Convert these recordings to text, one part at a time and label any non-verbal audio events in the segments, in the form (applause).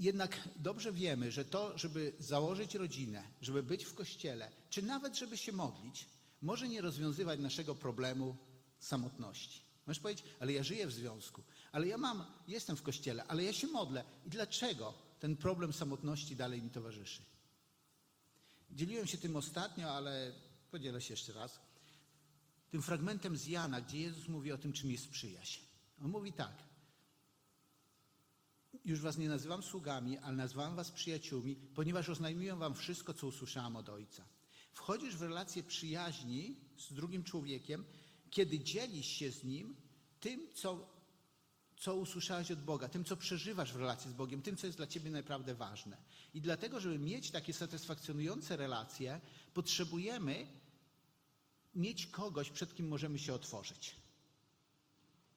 Jednak dobrze wiemy, że to, żeby założyć rodzinę, żeby być w kościele, czy nawet żeby się modlić, może nie rozwiązywać naszego problemu samotności. Możesz powiedzieć, ale ja żyję w związku, ale ja mam, jestem w kościele, ale ja się modlę. I dlaczego ten problem samotności dalej mi towarzyszy? Dzieliłem się tym ostatnio, ale podzielę się jeszcze raz. Tym fragmentem z Jana, gdzie Jezus mówi o tym, czym jest przyjaźń. On mówi tak. Już was nie nazywam sługami, ale nazywam was przyjaciółmi, ponieważ oznajmiłem wam wszystko, co usłyszałam od Ojca. Wchodzisz w relację przyjaźni z drugim człowiekiem, kiedy dzielisz się z nim tym, co, co usłyszałeś od Boga, tym, co przeżywasz w relacji z Bogiem, tym, co jest dla ciebie naprawdę ważne. I dlatego, żeby mieć takie satysfakcjonujące relacje, potrzebujemy mieć kogoś, przed kim możemy się otworzyć.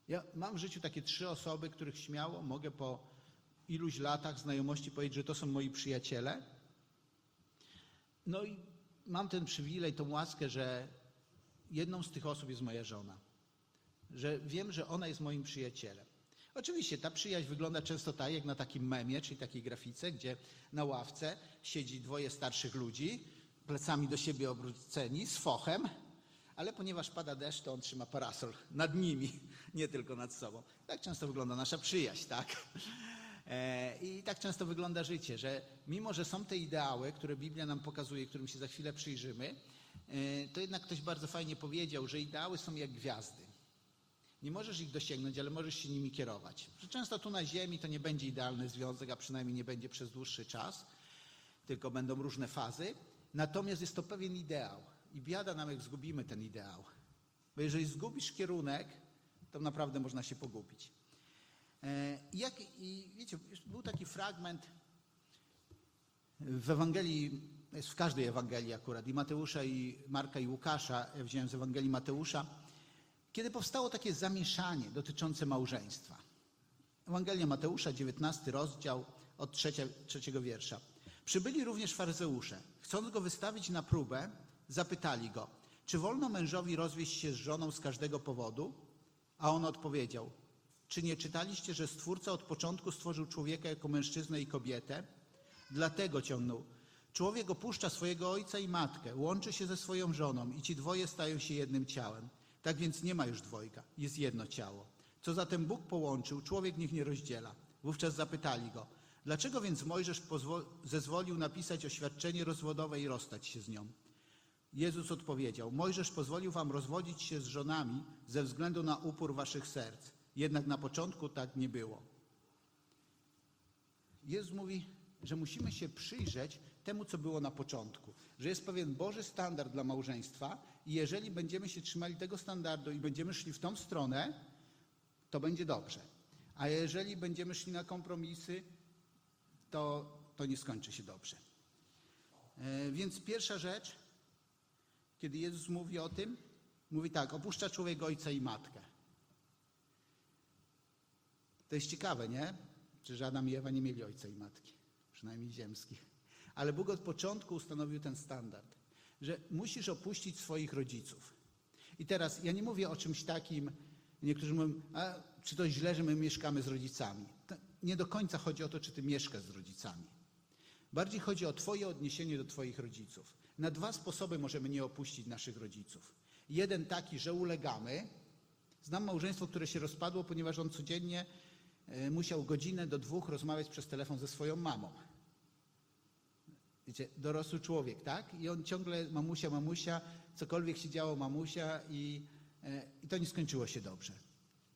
Ja mam w życiu takie trzy osoby, których śmiało mogę po iluś latach znajomości powiedzieć, że to są moi przyjaciele. No i mam ten przywilej, tą łaskę, że jedną z tych osób jest moja żona. Że wiem, że ona jest moim przyjacielem. Oczywiście ta przyjaźń wygląda często tak, jak na takim memie, czyli takiej grafice, gdzie na ławce siedzi dwoje starszych ludzi, plecami do siebie obróceni, z fochem, ale ponieważ pada deszcz, to on trzyma parasol nad nimi, (laughs) nie tylko nad sobą. Tak często wygląda nasza przyjaźń, tak? E, I tak często wygląda życie, że mimo, że są te ideały, które Biblia nam pokazuje, którym się za chwilę przyjrzymy, e, to jednak ktoś bardzo fajnie powiedział, że ideały są jak gwiazdy. Nie możesz ich dosięgnąć, ale możesz się nimi kierować. Że często tu na Ziemi to nie będzie idealny związek, a przynajmniej nie będzie przez dłuższy czas, tylko będą różne fazy. Natomiast jest to pewien ideał. I biada nam, jak zgubimy ten ideał. Bo jeżeli zgubisz kierunek, to naprawdę można się pogubić. E, I, jak, I wiecie, był taki fragment w Ewangelii, jest w każdej Ewangelii akurat, i Mateusza, i Marka, i Łukasza, ja wziąłem z Ewangelii Mateusza, kiedy powstało takie zamieszanie dotyczące małżeństwa. Ewangelia Mateusza, 19 rozdział, od trzecia, trzeciego wiersza. Przybyli również faryzeusze. Chcąc go wystawić na próbę, zapytali go, czy wolno mężowi rozwieść się z żoną z każdego powodu? A on odpowiedział, czy nie czytaliście, że Stwórca od początku stworzył człowieka jako mężczyznę i kobietę? Dlatego ciągnął. Człowiek opuszcza swojego ojca i matkę, łączy się ze swoją żoną i ci dwoje stają się jednym ciałem. Tak więc nie ma już dwojga, jest jedno ciało. Co zatem Bóg połączył, człowiek niech nie rozdziela. Wówczas zapytali go, dlaczego więc Mojżesz zezwolił napisać oświadczenie rozwodowe i rozstać się z nią? Jezus odpowiedział: Mojżesz pozwolił wam rozwodzić się z żonami ze względu na upór waszych serc. Jednak na początku tak nie było. Jezus mówi, że musimy się przyjrzeć temu, co było na początku. Że jest pewien Boży standard dla małżeństwa i jeżeli będziemy się trzymali tego standardu i będziemy szli w tą stronę, to będzie dobrze. A jeżeli będziemy szli na kompromisy, to, to nie skończy się dobrze. E, Więc pierwsza rzecz, kiedy Jezus mówi o tym, mówi tak, opuszcza człowiek ojca i matkę. To jest ciekawe, nie? Czy Adam i Ewa nie mieli ojca i matki, przynajmniej ziemskich. Ale Bóg od początku ustanowił ten standard, że musisz opuścić swoich rodziców. I teraz ja nie mówię o czymś takim, niektórzy mówią, a czy to źle, że my mieszkamy z rodzicami. To nie do końca chodzi o to, czy ty mieszkasz z rodzicami. Bardziej chodzi o Twoje odniesienie do Twoich rodziców. Na dwa sposoby możemy nie opuścić naszych rodziców. Jeden taki, że ulegamy. Znam małżeństwo, które się rozpadło, ponieważ on codziennie musiał godzinę do dwóch rozmawiać przez telefon ze swoją mamą. Wiecie, dorosły człowiek, tak? I on ciągle mamusia, mamusia, cokolwiek się działo, mamusia i, e, i to nie skończyło się dobrze.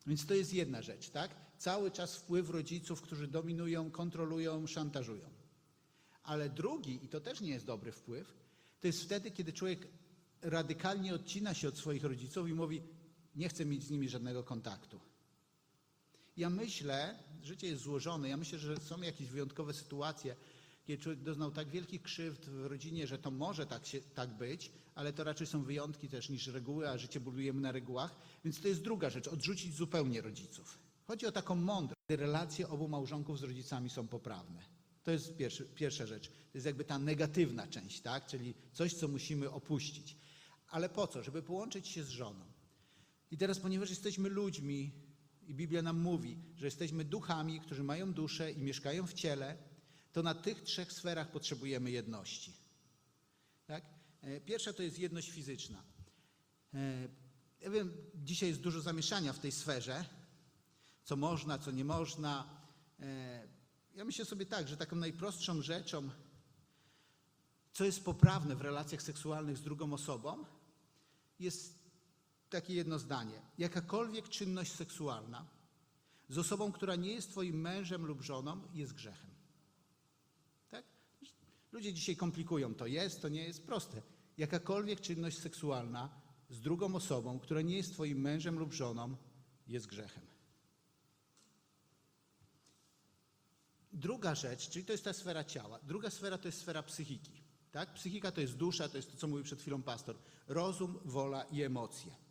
Więc to jest jedna rzecz, tak? Cały czas wpływ rodziców, którzy dominują, kontrolują, szantażują. Ale drugi, i to też nie jest dobry wpływ, to jest wtedy, kiedy człowiek radykalnie odcina się od swoich rodziców i mówi: Nie chcę mieć z nimi żadnego kontaktu. Ja myślę, życie jest złożone, ja myślę, że są jakieś wyjątkowe sytuacje, kiedy człowiek doznał tak wielkich krzywd w rodzinie, że to może tak, się, tak być, ale to raczej są wyjątki też niż reguły, a życie budujemy na regułach. Więc to jest druga rzecz, odrzucić zupełnie rodziców. Chodzi o taką mądrość, kiedy relacje obu małżonków z rodzicami są poprawne. To jest pierwszy, pierwsza rzecz. To jest jakby ta negatywna część, tak? Czyli coś, co musimy opuścić. Ale po co? Żeby połączyć się z żoną. I teraz, ponieważ jesteśmy ludźmi i Biblia nam mówi, że jesteśmy duchami, którzy mają duszę i mieszkają w ciele, to na tych trzech sferach potrzebujemy jedności. Tak? E, Pierwsza to jest jedność fizyczna. E, Ja wiem, dzisiaj jest dużo zamieszania w tej sferze, co można, co nie można. E, Ja myślę sobie tak, że taką najprostszą rzeczą, co jest poprawne w relacjach seksualnych z drugą osobą, jest takie jedno zdanie. Jakakolwiek czynność seksualna z osobą, która nie jest Twoim mężem lub żoną, jest grzechem. Tak? Ludzie dzisiaj komplikują to. Jest, to nie jest proste. Jakakolwiek czynność seksualna z drugą osobą, która nie jest Twoim mężem lub żoną, jest grzechem. Druga rzecz, czyli to jest ta sfera ciała. Druga sfera to jest sfera psychiki. Tak? Psychika to jest dusza, to jest to, co mówił przed chwilą pastor. Rozum, wola i emocje.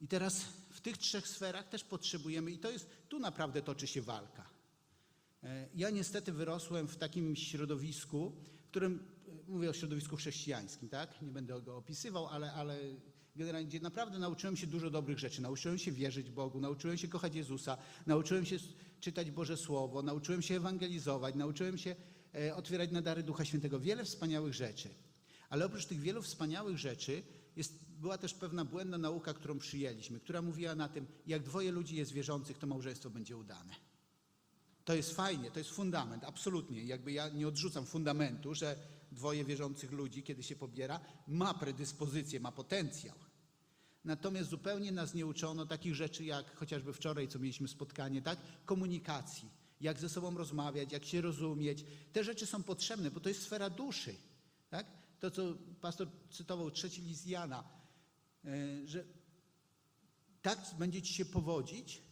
I teraz w tych trzech sferach też potrzebujemy, i to jest, tu naprawdę toczy się walka. E, Ja niestety wyrosłem w takim środowisku, w którym, e, mówię o środowisku chrześcijańskim, tak? Nie będę go opisywał, ale, ale generalnie gdzie naprawdę nauczyłem się dużo dobrych rzeczy. Nauczyłem się wierzyć Bogu, nauczyłem się kochać Jezusa, nauczyłem się czytać Boże Słowo, nauczyłem się ewangelizować, nauczyłem się e, otwierać na dary Ducha Świętego. Wiele wspaniałych rzeczy. Ale oprócz tych wielu wspaniałych rzeczy jest, była też pewna błędna nauka, którą przyjęliśmy, która mówiła na tym, jak dwoje ludzi jest wierzących, to małżeństwo będzie udane. To jest fajnie, to jest fundament, absolutnie. Jakby ja nie odrzucam fundamentu, że dwoje wierzących ludzi, kiedy się pobiera, ma predyspozycję, ma potencjał. Natomiast zupełnie nas nie uczono takich rzeczy, jak chociażby wczoraj, co mieliśmy spotkanie, tak? Komunikacji, jak ze sobą rozmawiać, jak się rozumieć. Te rzeczy są potrzebne, bo to jest sfera duszy, tak? To, co pastor cytował, trzeci list Jana, że tak będzie ci się powodzić,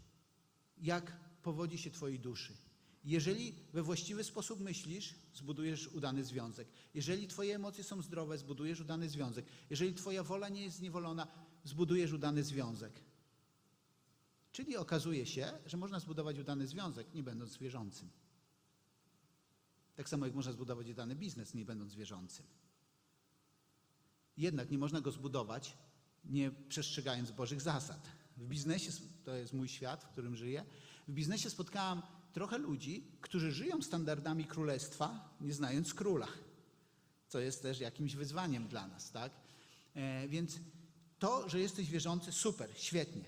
jak powodzi się Twojej duszy. Jeżeli we właściwy sposób myślisz, zbudujesz udany związek. Jeżeli Twoje emocje są zdrowe, zbudujesz udany związek. Jeżeli Twoja wola nie jest zniewolona, zbudujesz udany związek. Czyli okazuje się, że można zbudować udany związek, nie będąc wierzącym. Tak samo jak można zbudować udany biznes, nie będąc wierzącym. Jednak nie można go zbudować, nie przestrzegając Bożych zasad. W biznesie, to jest mój świat, w którym żyję, w biznesie spotkałam trochę ludzi, którzy żyją standardami królestwa, nie znając króla, co jest też jakimś wyzwaniem dla nas, tak? E, więc to, że jesteś wierzący, super, świetnie.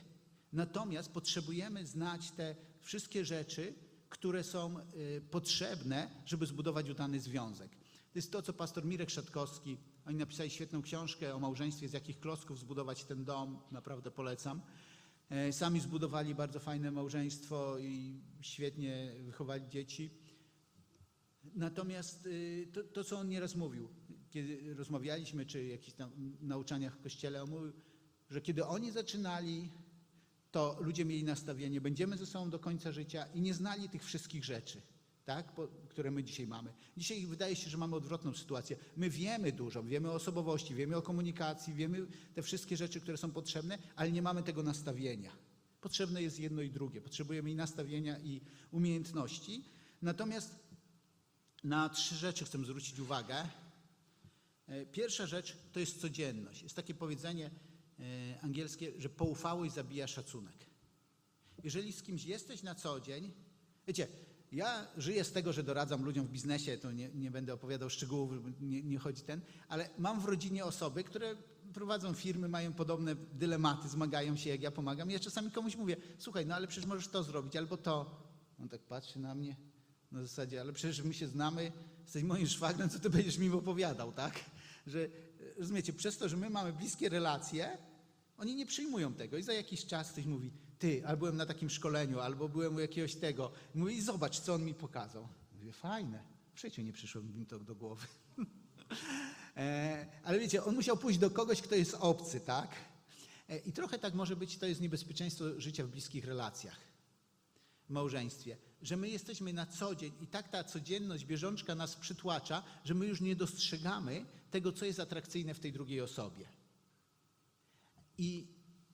Natomiast potrzebujemy znać te wszystkie rzeczy, które są y, potrzebne, żeby zbudować udany związek. To jest to, co pastor Mirek Szatkowski, oni napisali świetną książkę o małżeństwie, z jakich klocków zbudować ten dom, naprawdę polecam. E, Sami zbudowali bardzo fajne małżeństwo i świetnie wychowali dzieci. Natomiast y, to, to, co on nieraz mówił, kiedy rozmawialiśmy, czy jakichś tam nauczaniach w kościele, on mówił, że kiedy oni zaczynali, to ludzie mieli nastawienie, będziemy ze sobą do końca życia i nie znali tych wszystkich rzeczy, tak, po, które my dzisiaj mamy. Dzisiaj wydaje się, że mamy odwrotną sytuację. My wiemy dużo, wiemy o osobowości, wiemy o komunikacji, wiemy te wszystkie rzeczy, które są potrzebne, ale nie mamy tego nastawienia. Potrzebne jest jedno i drugie. Potrzebujemy i nastawienia, i umiejętności. Natomiast na trzy rzeczy chcę zwrócić uwagę. E, Pierwsza rzecz to jest codzienność. Jest takie powiedzenie angielskie, że poufałość zabija szacunek. Jeżeli z kimś jesteś na co dzień, wiecie, ja żyję z tego, że doradzam ludziom w biznesie, to nie, nie będę opowiadał szczegółów, nie, nie chodzi ten, ale mam w rodzinie osoby, które prowadzą firmy, mają podobne dylematy, zmagają się, jak ja pomagam. Ja czasami komuś mówię, słuchaj, no ale przecież możesz to zrobić, albo to. On tak patrzy na mnie, na zasadzie, ale przecież my się znamy, jesteś moim szwagrem, co ty będziesz mi opowiadał, tak? Że, e, rozumiecie, przez to, że my mamy bliskie relacje, oni nie przyjmują tego i za jakiś czas ktoś mówi, ty, albo byłem na takim szkoleniu, albo byłem u jakiegoś tego. Mówi, zobacz, co on mi pokazał. Mówię, fajne. W życiu nie przyszło mi to do głowy. (laughs) e, ale wiecie, on musiał pójść do kogoś, kto jest obcy, tak? E, I trochę tak może być, to jest niebezpieczeństwo życia w bliskich relacjach, małżeństwie. Że my jesteśmy na co dzień i tak ta codzienność, bieżączka nas przytłacza, że my już nie dostrzegamy tego, co jest atrakcyjne w tej drugiej osobie. I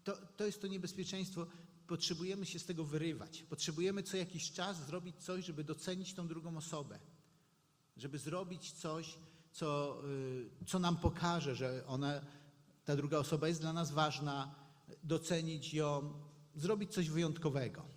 to, to jest to niebezpieczeństwo. Potrzebujemy się z tego wyrywać. Potrzebujemy co jakiś czas zrobić coś, żeby docenić tą drugą osobę. Żeby zrobić coś, co, y, co nam pokaże, że ona, ta druga osoba jest dla nas ważna, docenić ją, zrobić coś wyjątkowego.